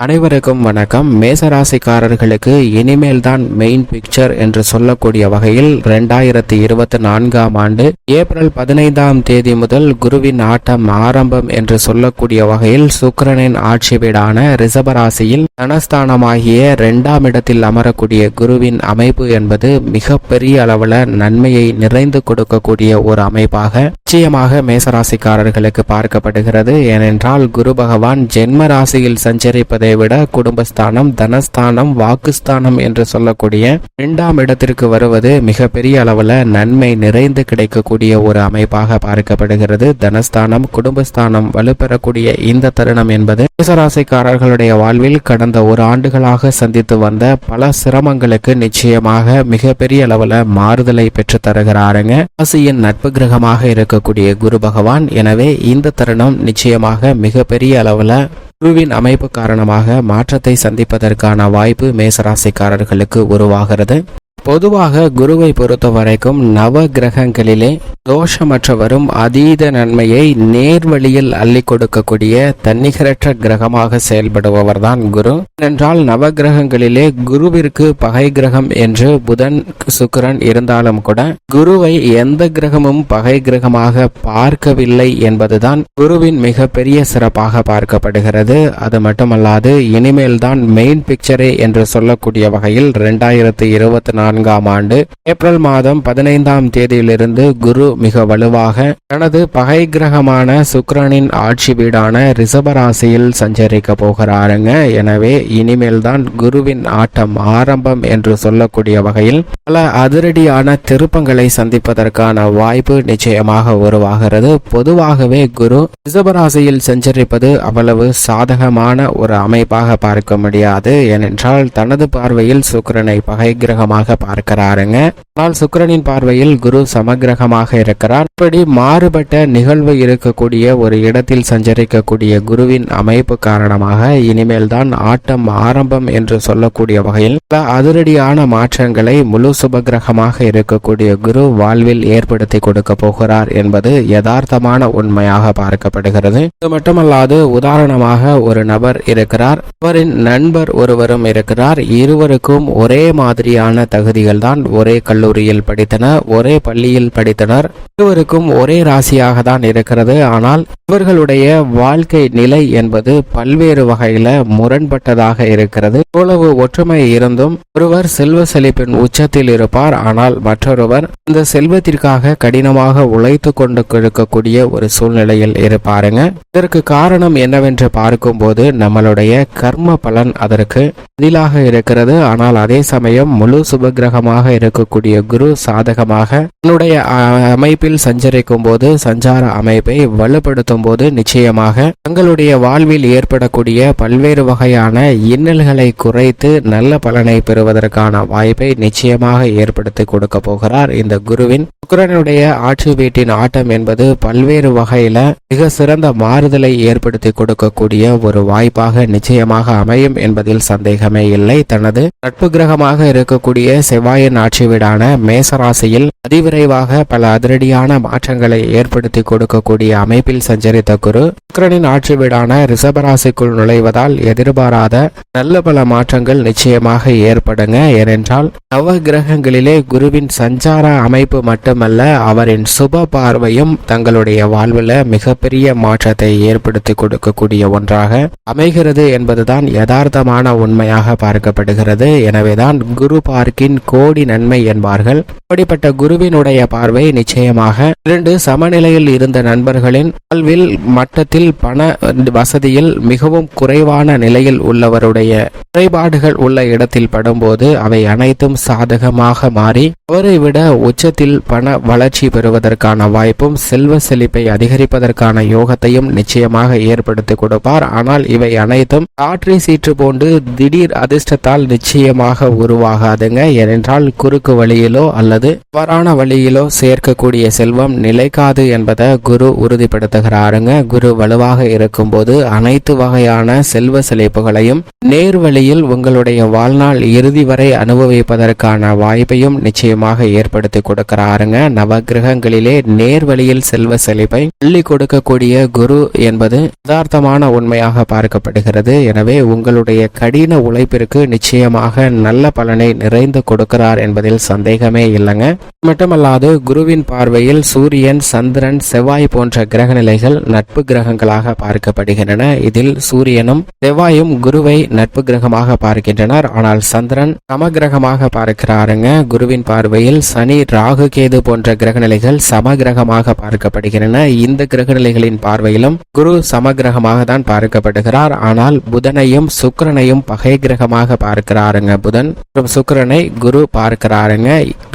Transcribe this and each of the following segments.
அனைவருக்கும் வணக்கம். மேசராசிக்காரர்களுக்கு இனிமேல் தான் மெயின் பிக்சர் என்று சொல்லக்கூடிய வகையில் இரண்டாயிரத்தி இருபத்தி நான்காம் ஆண்டு ஏப்ரல் பதினைந்தாம் தேதி முதல் குருவின் ஆட்டம் ஆரம்பம் என்று சொல்லக்கூடிய வகையில் சுக்கிரனின் ஆட்சி வீடான ரிசபராசியில் தனஸ்தானமாகிய இரண்டாம் இடத்தில் அமரக்கூடிய குருவின் அமைப்பு என்பது மிக பெரிய அளவுல நன்மையை நிறைந்து கொடுக்கக்கூடிய ஒரு அமைப்பாக நிச்சயமாக மேசராசிக்காரர்களுக்கு பார்க்கப்படுகிறது. ஏனென்றால் குரு பகவான் ஜென்ம ராசியில் சஞ்சரிப்பது விட குடும்பஸ்தானம் தனஸ்தானம் வாக்குஸ்தானம் என்று சொல்லக்கூடிய இரண்டாம் இடத்திற்கு வருவது மிக பெரிய நன்மை நிறைந்து கிடைக்கக்கூடிய ஒரு அமைப்பாக பார்க்கப்படுகிறது. தனஸ்தானம் குடும்பஸ்தானம் வலுப்பெறக்கூடிய இந்த தருணம் என்பது மேசராசிக்காரர்களுடைய வாழ்வில் கடந்த ஒரு ஆண்டுகளாக சந்தித்து வந்த பல சிரமங்களுக்கு நிச்சயமாக மிகப்பெரிய அளவில் மாறுதலை பெற்று தருகிறாருங்க. ராசியின் நட்பு கிரகமாக இருக்கக்கூடிய குரு பகவான். எனவே இந்த தருணம் நிச்சயமாக மிக பெரிய குருவின் அமைப்பு காரணமாக மாற்றத்தை சந்திப்பதற்கான வாய்ப்பு மேசராசிக்காரர்களுக்கு உருவாகிறது. பொதுவாக குருவை பொறுத்த வரைக்கும் நவ கிரகங்களிலே தோஷமற்றவரும் அதீத நன்மையை நேர்வழியில் அள்ளி கொடுக்கக்கூடிய தன்னிகரற்ற கிரகமாக செயல்படுபவர் தான் குரு. ஏனென்றால் நவ கிரகங்களிலே குருவிற்கு பகை கிரகம் என்று புதன் சுக்கரன் இருந்தாலும் கூட குருவை எந்த கிரகமும் பகை கிரகமாக பார்க்கவில்லை என்பதுதான் குருவின் மிகப்பெரிய சிறப்பாக பார்க்கப்படுகிறது. அது மட்டுமல்லாது இனிமேல் தான் மெயின் பிக்சரே என்று சொல்லக்கூடிய வகையில் இரண்டாயிரத்தி இருபத்தி நான்காம் ஆண்டு ஏப்ரல் மாதம் பதினைந்தாம் தேதியிலிருந்து குரு மிக வலுவாக தனது பகை கிரகமான சுக்ரனின் ஆட்சி வீடான ரிஷபராசியில் சஞ்சரிக்க போகிறாருங்க. எனவே இனிமேல் தான் குருவின் ஆட்டம் ஆரம்பம் என்று சொல்லக்கூடிய வகையில் பல அதிரடியான திருப்பங்களை சந்திப்பதற்கான வாய்ப்பு நிச்சயமாக உருவாகிறது. பொதுவாகவே குரு ரிஷபராசியில் சஞ்சரிப்பது அவ்வளவு சாதகமான ஒரு அமைப்பாக பார்க்க முடியாது. ஏனென்றால் தனது பார்வையில் சுக்கரனை பகை கிரகமாக பார்க்கிறாருங்க. ஆனால் சுக்கிரனின் பார்வையில் குரு சமகிரகமாக இருக்கிறார். இப்படி மாறுபட்ட நிகழ்வு இருக்கக்கூடிய ஒரு இடத்தில் சஞ்சரிக்கக்கூடிய குருவின் அமைப்பு காரணமாக இனிமேல் தான் ஆட்டம் ஆரம்பம் என்று சொல்லக்கூடிய வகையில் பல அதிரடியான மாற்றங்களை முழு சுபகிரகமாக இருக்கக்கூடிய குரு வாழ்வில் ஏற்படுத்தி கொடுக்க போகிறார் என்பது யதார்த்தமான உண்மையாக பார்க்கப்படுகிறது. இது மட்டுமல்லாது உதாரணமாக ஒரு நபர் இருக்கிறார். அவரின் நண்பர் ஒருவரும் இருக்கிறார். இருவருக்கும் ஒரே மாதிரியான தகுதிகள் தான் ஒரே கல்லூரியில் படித்தனர் ஒரே பள்ளியில் படித்தனர். இருவருக்கும் ஒரே ராசியாக தான் இருக்கிறது. ஆனால் இவர்களுடைய வாழ்க்கை நிலை என்பது பல்வேறு வகையில முரண்பட்டதாக இருக்கிறது. இவ்வளவு ஒற்றுமை இருந்தும் ஒருவர் செல்வ செழிப்பின் உச்சத்தில் இருப்பார். ஆனால் மற்றொருவர் இந்த செல்வத்திற்காக கடினமாக உழைத்து கொண்டு இருக்கக்கூடிய ஒரு சூழ்நிலையில் இருப்பாருங்க. இதற்கு காரணம் என்னவென்று பார்க்கும்போது நம்மளுடைய கர்ம பலன் அதற்கு பதிலாக இருக்கிறது. ஆனால் அதே சமயம் முழு சுபகிரகமாக இருக்கக்கூடிய குரு சாதகமாக தன்னுடைய அமைப்பில் சஞ்சரிக்கும் போது சஞ்சார அமைப்பை வலுப்படுத்தும் போது நிச்சயமாக தங்களுடைய வாழ்வில் ஏற்படக்கூடிய பல்வேறு வகையான இன்னல்களை குறைத்து நல்ல பலனை பெறுவதற்கான வாய்ப்பை நிச்சயமாக ஏற்படுத்தி கொடுக்க போகிறார் இந்த குருவின் சுக்கிரனுடைய ஆட்சி வீட்டின் ஆட்டம் என்பது பல்வேறு வகையில மிக சிறந்த மாறுதலை ஏற்படுத்தி கொடுக்கக்கூடிய ஒரு வாய்ப்பாக நிச்சயமாக அமையும் என்பதில் சந்தேகமே இல்லை. தனது நட்பு கிரகமாக இருக்கக்கூடிய செவ்வாயின் ஆட்சி வீடான மேசராசியில் அதிவிரைவாக பல அதிரடியான மாற்றங்களை ஏற்படுத்தி கொடுக்கக்கூடிய அமைப்பில் சஞ்சரித்த குரு சுக்கிரனின் ஆட்சி வீடான ரிஷபராசிக்குள் நுழைவதால் எதிர்பாராத நல்ல பல மாற்றங்கள் நிச்சயமாக ஏற்படுங்க. ஏனென்றால் நவ கிரகங்களிலே குருவின் சஞ்சார அமைப்பு மட்டும் மட்டுமல்ல அவரின் சுப பார்வையும் தங்களுடைய வாழ்வில் மிகப்பெரிய மாற்றத்தை ஏற்படுத்தி கொடுக்கக்கூடிய ஒன்றாக அமைகிறது என்பதுதான் யதார்த்தமான உண்மையாக பார்க்கப்படுகிறது. எனவேதான் குரு பார்க்கின் கோடி நன்மை என்பார்கள். அப்படிப்பட்ட குருவினுடைய பார்வை நிச்சயமாக இரண்டு சமநிலையில் இருந்த நண்பர்களின் வாழ்வில் மட்டத்தில் பண வசதியில் மிகவும் குறைவான நிலையில் உள்ளவருடைய குறைபாடுகள் உள்ள இடத்தில் படும்போது அவை அனைத்தும் சாதகமாக மாறி அவரை விட உச்சத்தில் பண வளர்ச்சி பெறுவதற்கான வாய்ப்பும் செல்வ செழிப்பை அதிகரிப்பதற்கான யோகத்தையும் நிச்சயமாக ஏற்படுத்தி கொடுப்பார். ஆனால் இவை அனைத்தும் காற்றை சீற்று போன்று திடீர் அதிர்ஷ்டத்தால் நிச்சயமாக உருவாகாதுங்க. ஏனென்றால் குறுக்கு வழியிலோ அல்லது தவறான வழியிலோ சேர்க்கக்கூடிய செல்வம் நிலைக்காது என்பதை குரு உறுதிப்படுத்துகிறாருங்க. குரு வலுவாக இருக்கும்போது அனைத்து வகையான செல்வ செழிப்புகளையும் நேர்வழியில் உங்களுடைய வாழ்நாள் இறுதி வரை அனுபவிப்பதற்கான வாய்ப்பையும் நிச்சயமாக ஏற்படுத்தி கொடுக்கிறாருங்க. சொல்றாங்க நவ கிரகங்களிலே நேர்வழியில் செல்வ செழிப்பை அள்ளி கொடுக்கக்கூடிய குரு என்பது யதார்த்தமான உண்மையாக பார்க்கப்படுகிறது. எனவே உங்களுடைய கடின உழைப்பிற்கு நிச்சயமாக நல்ல பலனை நிறைந்து கொடுக்கிறார் என்பதில் சந்தேகமே இல்லைங்க. மட்டுமல்லாது குருவின் பார்வையில் சூரியன் சந்திரன் செவ்வாய் போன்ற கிரக நிலைகள் நட்பு கிரகங்களாக பார்க்கப்படுகின்றன. இதில் சூரியனும் செவ்வாயும் குருவை நட்பு கிரகமாக பார்க்கின்றனர். ஆனால் சந்திரன் சமகிரகமாக பார்க்கிறாருங்க. குருவின் பார்வையில் சனி ராகு கேது போன்ற கிரக நிலைகள் பார்க்கப்படுகின்றன. இந்த கிரக நிலைகளின் பார்வையிலும் குரு சமகிரகமாக தான் பார்க்கப்படுகிறார். ஆனால் புதனையும் சுக்கரனையும் பகை கிரகமாக பார்க்கிறாருங்க புதன். மற்றும் சுக்கரனை குரு பார்க்கிறாருங்க.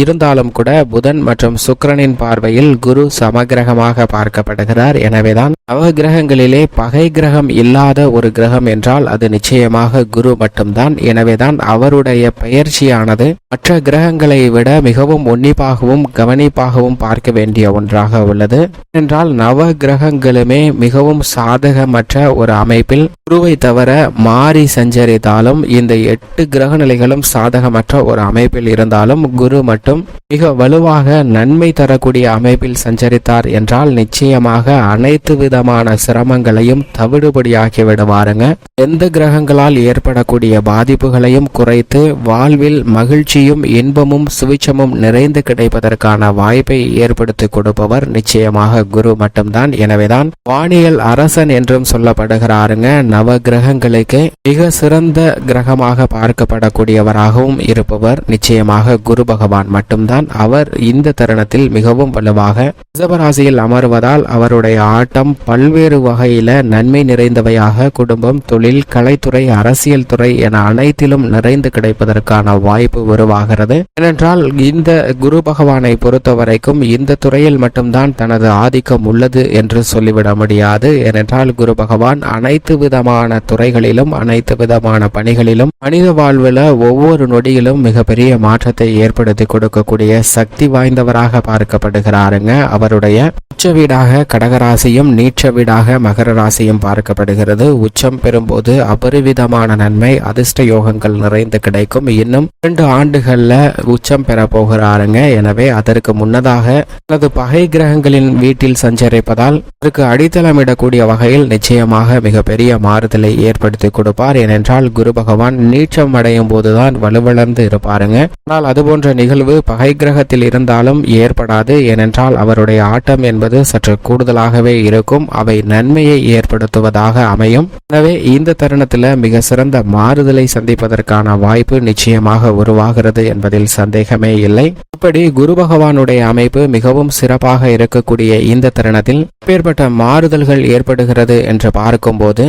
இருந்தாலும் கூட புதன் மற்றும் சுக்கிரனின் பார்வையில் குரு சமகிரகமாக பார்க்கப்படுகிறார். எனவேதான் நவ கிரகங்களிலே பகை கிரகம் இல்லாத ஒரு கிரகம் என்றால் அது நிச்சயமாக குரு மட்டும்தான். எனவேதான் அவருடைய பெயர்ச்சியானது மற்ற கிரகங்களை விட மிகவும் உன்னிப்பாகவும் கவனிப்பாகவும் பார்க்க வேண்டிய ஒன்றாக உள்ளது. என்றால் நவ கிரகங்களுமே மிகவும் சாதகமற்ற ஒரு அமைப்பில் குருவை தவிர மாறி சஞ்சரித்தாலும் இந்த எட்டு கிரக நிலைகளும் சாதகமற்ற ஒரு அமைப்பில் இருந்தாலும் குரு மட்டும் மிக வலுவாக நன்மை தரக்கூடிய அமைப்பில் சஞ்சரித்தார் என்றால் நிச்சயமாக அனைத்து விதமான சிரமங்களையும் தவிடுபடியாக்கி விடுவாருங்க. எந்த கிரகங்களால் ஏற்படக்கூடிய பாதிப்புகளையும் குறைத்து வாழ்வில் மகிழ்ச்சியும் இன்பமும் சுவிச்சமும் நிறைந்து கிடைப்பதற்கான வாய்ப்பை ஏற்படுத்தி கொடுப்பவர் நிச்சயமாக குரு மட்டும்தான். எனவேதான் வானியல் அரசன் என்றும் சொல்லப்படுகிறாருங்க. நவ கிரகங்களுக்கு மிக சிறந்த கிரகமாக பார்க்கப்படக்கூடியவராகவும் இருப்பவர் நிச்சயமாக குரு பகவான் மட்டும்தான். அவர் இந்த தருணத்தில் மிகவும் வலுவாக ரிசபராசியில் அமர்வதால் அவருடைய ஆட்டம் பல்வேறு வகையில நன்மை நிறைந்தவையாக குடும்பம் தொழில் கலைத்துறை அரசியல் துறை என அனைத்திலும் நிறைந்து கிடைப்பதற்கான வாய்ப்பு உருவாகிறது. ஏனென்றால் இந்த குரு பகவானை பொறுத்தவரைக்கும் இந்த துறையில் மட்டும்தான் தனது ஆதிக்கம் உள்ளது என்று சொல்லிவிட முடியாது. ஏனென்றால் குரு பகவான் அனைத்து விதமான துறைகளிலும் அனைத்து விதமான பணிகளிலும் மனித வாழ்வில் ஒவ்வொரு நொடியிலும் மிகப்பெரிய மாற்றத்தை ஏற்படுத்தி கொடுக்கக்கூடிய சக்தி வாய்ந்தவராக பார்க்கப்படுகிறாருங்க. அவருடைய உச்ச வீடாக கடகராசியும் நீச்ச வீடாக மகர ராசியும் பார்க்கப்படுகிறது. உச்சம் பெறும்போது அபரிவிதமான நன்மை அதிர்ஷ்ட யோகங்கள் நிறைந்து கிடைக்கும். இன்னும் இரண்டு ஆண்டுகள்ல உச்சம் பெற போகிறாருங்க. எனவே அதற்கு முன்னதாக தனது பகை கிரகங்களின் வீட்டில் சஞ்சரிப்பதால் அதற்கு அடித்தளமிடக்கூடிய வகையில் நிச்சயமாக மிகப்பெரிய மாறுதலை ஏற்படுத்தி கொடுப்பார். ஏனென்றால் குரு பகவான் நீச்சம் அடையும் போதுதான் வலுவிழந்து இருப்பாருங்க. ஆனால் அதுபோன்ற நிகழ்வு பகை கிரகத்தில் இருந்தாலும் ஏற்படாது. ஏனென்றால் அவருடைய ஆட்டம் என்பது சற்று கூடுதலாகவே இருக்கும். அவை நன்மையை ஏற்படுத்துவதாக அமையும். எனவே இந்த தருணத்தில் மிக சிறந்த மாறுதலை சந்திப்பதற்கான வாய்ப்பு நிச்சயமாக உருவாகிறது என்பதில் சந்தேகமே இல்லை. இப்படி குரு பகவானுடைய அமைப்பு மிகவும் சிறப்பாக இருக்கக்கூடிய இந்த தருணத்தில் ஏற்பட்ட மாறுதல்கள் ஏற்படுகிறது என்று பார்க்கும்போது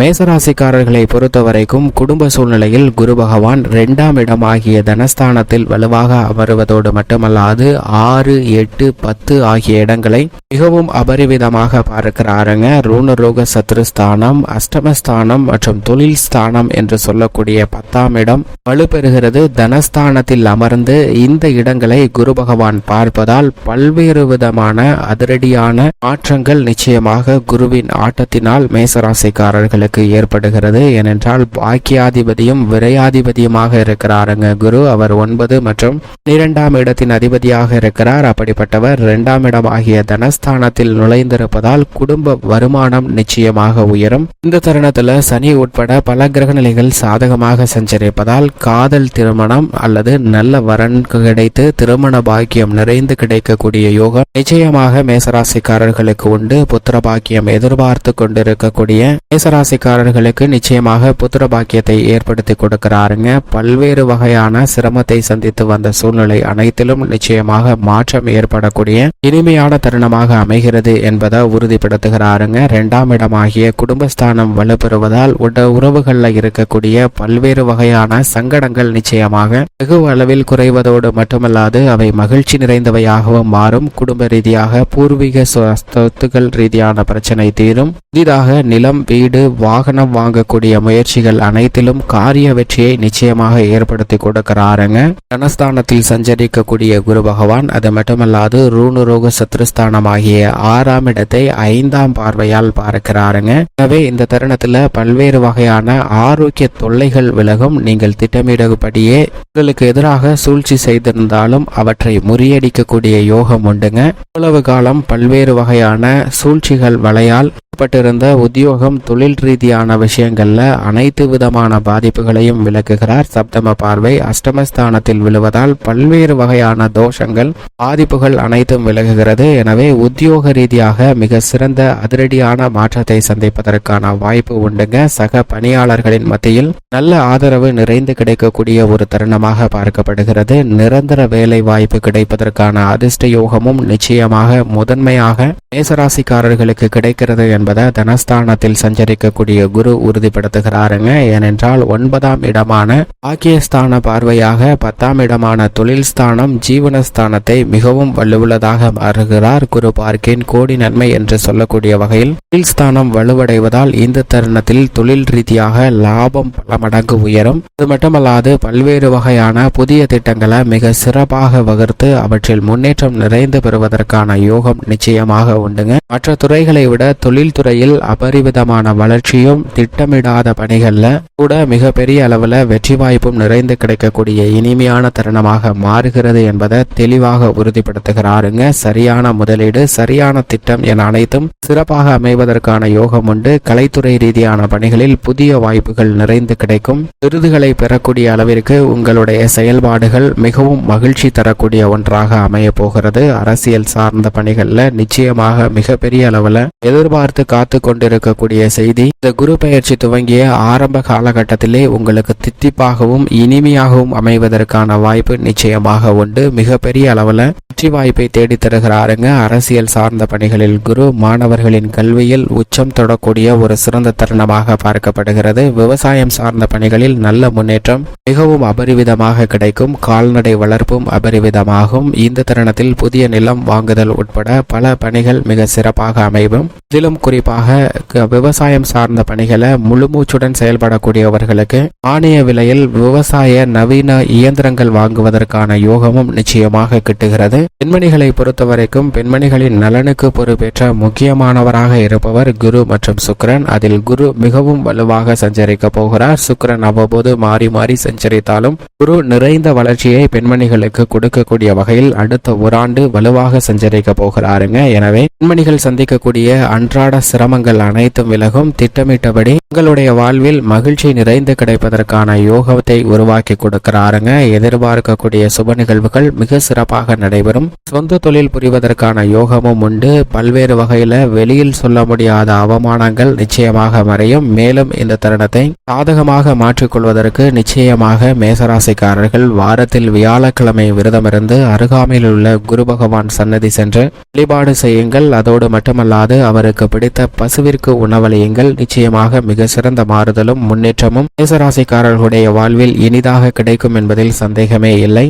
மேசராசிக்காரர்களை பொறுத்தவரைக்கும் குடும்ப சூழ்நிலையில் குரு பகவான் இரண்டாம் இடமாகிய தனஸ்தானத்தில் வலுவாக அமருவதோடு மட்டுமல்லாது ஆறு எட்டு பத்து ஆகிய இடங்களை மிகவும் அபரிவிதமாக பார்க்கிறாருங்க. ரூணரோக சத்ருஸ்தானம் அஷ்டமஸ்தானம் மற்றும் தொழில் ஸ்தானம் என்று சொல்லக்கூடிய பத்தாம் இடம் வலுப்பெறுகிறது. தனஸ்தானத்தில் அமர்ந்து இந்த இடங்களை குரு பகவான் பார்ப்பதால் பல்வேறு விதமான அதிரடியான மாற்றங்கள் நிச்சயமாக குருவின் ஆட்டத்தினால் மேசராசிக்காரர்கள் மேசராசிக்காரர்களுக்கு ஏற்படுகிறது. ஏனென்றால் பாக்கியாதிபதியும் விரையாதிபதியுமாக இருக்கிறாருங்க. குரு அவர் ஒன்பது மற்றும் பன்னிரெண்டாம் இடத்தின் அதிபதியாக இருக்கிறார். அப்படிப்பட்டவர் இரண்டாம் இடம் ஆகிய தனஸ்தானத்தில் நுழைந்திருப்பதால் குடும்ப வருமானம் நிச்சயமாக உயரும். இந்த தருணத்துல சனி உட்பட பல கிரக நிலைகள் சாதகமாக சஞ்சரிப்பதால் காதல் திருமணம் அல்லது நல்ல வரன் கிடைத்து திருமண பாக்கியம் நிறைந்து கிடைக்கக்கூடிய யோகம் நிச்சயமாக மேசராசிக்காரர்களுக்கு உண்டு. புத்திர பாக்கியம் எதிர்பார்த்து கொண்டிருக்கக்கூடிய மேசராசி ராசிக்காரர்களுக்கு நிச்சயமாக புத்திர பாக்கியத்தை ஏற்படுத்தி கொடுக்கிறாருங்க. பல்வேறு வகையான சிரமத்தை சந்தித்து வந்த சூழ்நிலை அனைத்திலும் நிச்சயமாக மாற்றம் ஏற்படக்கூடிய இனிமையான தருணமாக அமைகிறது என்பதை உறுதிப்படுத்துகிறாருங்க. இரண்டாம் இடமாகிய குடும்பஸ்தானம் வலுப்பெறுவதால் உட உறவுகளில் இருக்கக்கூடிய பல்வேறு வகையான சங்கடங்கள் நிச்சயமாக வெகு அளவில் குறைவதோடு மட்டுமல்லாது அவை மகிழ்ச்சி நிறைந்தவையாகவும் மாறும். குடும்ப ரீதியாக பூர்வீக சொத்துக்கள் ரீதியான பிரச்சனை தீரும். புதிதாக நிலம் வீடு வாகனம் வாங்கக்கூடிய முயற்சிகள் அனைத்திலும் காரிய வெற்றியை நிச்சயமாக ஏற்படுத்தி கொடுக்கிறாருங்க. தனஸ்தானத்தில் சஞ்சரிக்கக்கூடிய குரு பகவான் அது மட்டுமல்லாது ரூணுரோக சத்ருஸ்தானமாகிய ஆறாம் இடத்தை ஐந்தாம் பார்வையால் பார்க்கிறாருங்க. எனவே இந்த தருணத்துல பல்வேறு வகையான ஆரோக்கிய தொல்லைகள் விலகும். நீங்கள் திட்டமிடபடியே உங்களுக்கு எதிராக சூழ்ச்சி செய்திருந்தாலும் அவற்றை முறியடிக்கக்கூடிய யோகம் உண்டுங்க. இவ்வளவு காலம் பல்வேறு வகையான சூழ்ச்சிகள் வலையால் பட்டிருந்த உத்தியோகம் தொழில் ரீதியான விஷயங்கள்ல அனைத்து விதமான பாதிப்புகளையும் விளக்குகிறார். சப்தம பார்வை அஷ்டமஸ்தானத்தில் விழுவதால் பல்வேறு வகையான தோஷங்கள் பாதிப்புகள் அனைத்தும் விலகுகிறது. எனவே உத்தியோக ரீதியாக மிக சிறந்த அதிரடியான மாற்றத்தை சந்திப்பதற்கான வாய்ப்பு உண்டுங்க. சக பணியாளர்களின் மத்தியில் நல்ல ஆதரவு நிறைந்து கிடைக்கக்கூடிய ஒரு தருணமாக பார்க்கப்படுகிறது. நிரந்தர வேலை வாய்ப்பு கிடைப்பதற்கான அதிர்ஷ்ட யோகமும் நிச்சயமாக முதன்மையாக மேசராசிக்காரர்களுக்கு கிடைக்கிறது என்பதை தனஸ்தானத்தில் சஞ்சரிக்கக்கூடிய குரு உறுதிப்படுத்துகிறாருங்க. ஏனென்றால் ஒன்பதாம் இடமான பாக்கியஸ்தான பார்வையாக பத்தாம் இடமான தொழில் ஸ்தானம் ஜீவனஸ்தானத்தை மிகவும் வலுவுள்ளதாக மாறுகிறார். குரு பார்க்கின் கோடி நன்மை என்று சொல்லக்கூடிய வகையில் தொழில் ஸ்தானம் வலுவடைவதால் இந்த தருணத்தில் தொழில் ரீதியாக லாபம் பல மடங்கு உயரும். அது மட்டுமல்லாது பல்வேறு வகையான புதிய திட்டங்களை மிக சிறப்பாக வகுத்து அவற்றில் முன்னேற்றம் நிறைந்து பெறுவதற்கான யோகம் நிச்சயமாக உண்டுங்க. மற்ற துறைகளை விட தொழில் தொழில்துறையில் அபரிவிதமான வளர்ச்சியும் திட்டமிடாத பணிகளில் கூட மிகப்பெரிய அளவில் வெற்றி வாய்ப்பும் நிறைந்து கிடைக்கக்கூடிய இனிமையான தருணமாக மாறுகிறது என்பதை தெளிவாக உறுதிப்படுத்துகிறாருங்க. சரியான முதலீடு சரியான திட்டம் என அனைத்தும் சிறப்பாக அமைவதற்கான யோகம் உண்டு. கலைத்துறை ரீதியான பணிகளில் புதிய வாய்ப்புகள் நிறைந்து கிடைக்கும். விருதுகளை பெறக்கூடிய அளவிற்கு உங்களுடைய செயல்பாடுகள் மிகவும் மகிழ்ச்சி தரக்கூடிய ஒன்றாக அமைய போகிறது. அரசியல் சார்ந்த பணிகளில் நிச்சயமாக மிகப்பெரிய அளவில் எதிர்பார்த்து காத்து கொண்டிருக்கக்கூடிய செய்தி. இந்த குரு பயிற்சி துவங்கிய ஆரம்ப காலகட்டத்திலே உங்களுக்கு தித்திப்பாகவும் இனிமையாகவும் அமைவதற்கான வாய்ப்பு நிச்சயமாக உண்டு. மிகப்பெரிய அளவில் வெற்றி வாய்ப்பை தேடி தருகிறாருங்க. அரசியல் சார்ந்த பணிகளில் குரு மாணவர்களின் கல்வியில் உச்சம் தொடக்கூடிய ஒரு சிறந்த தருணமாக பார்க்கப்படுகிறது. விவசாயம் சார்ந்த பணிகளில் நல்ல முன்னேற்றம் மிகவும் அபரிவிதமாக கிடைக்கும். கால்நடை வளர்ப்பும் அபரிவிதமாகும். இந்த தருணத்தில் புதிய நிலம் வாங்குதல் உட்பட பல பணிகள் மிக சிறப்பாக அமைவும் இதிலும் குறிப்பாக விவசாயம் சார்ந்த பணிகளை முழுமூச்சுடன் செயல்படக்கூடியவர்களுக்கு மானிய விலையில் விவசாய நவீன இயந்திரங்கள் வாங்குவதற்கான யோகமும் நிச்சயமாக கிட்டுகிறது. பெண்மணிகளை பொறுத்தவரைக்கும் பெண்மணிகளின் நலனுக்கு பொறுப்பேற்ற முக்கியமானவராக இருப்பவர் குரு மற்றும் சுக்கிரன். அதில் குரு மிகவும் வலுவாக சஞ்சரிக்க போகிறார். சுக்கிரன் அவ்வப்போது மாறி மாறி சஞ்சரித்தாலும் குரு நிறைந்த வளர்ச்சியை பெண்மணிகளுக்கு கொடுக்கக்கூடிய வகையில் அடுத்த ஓராண்டு வலுவாக சஞ்சரிக்க போகிறாருங்க. எனவே பெண்மணிகள் சந்திக்கக்கூடிய அன்றாட சிரமங்கள் அனைத்தும் விலகும். திட்டமிட்டபடி உங்களுடைய வாழ்வில் மகிழ்ச்சி நிறைந்து கிடைப்பதற்கான யோகத்தை உருவாக்கி கொடுக்கிறாருங்க. எதிர்பார்க்கக்கூடிய சுப நிகழ்வுகள் மிக சிறப்பாக நடைபெறும். சொந்த தொழில் புரிவதற்கான யோகமும் உண்டு. பல்வேறு வகையில வெளியில் சொல்ல முடியாத அவமானங்கள் நிச்சயமாக மறையும். மேலும் இந்த தருணத்தை சாதகமாக மாற்றிக்கொள்வதற்கு நிச்சயமாக மேசராசிக்காரர்கள் வாரத்தில் வியாழக்கிழமை விரதமிருந்து அருகாமையில் உள்ள குரு பகவான் சன்னதி சென்று வழிபாடு செய்யுங்கள். அதோடு மட்டுமல்லாது அவருக்கு கிடைத்த பசுவிற்கு உணவளியுங்கள். நிச்சயமாக மிக சிறந்த மாறுதலும் முன்னேற்றமும் மேசராசிக்காரர்களுடைய வாழ்வில் இனிதாக கிடைக்கும் என்பதில் சந்தேகமே இல்லை.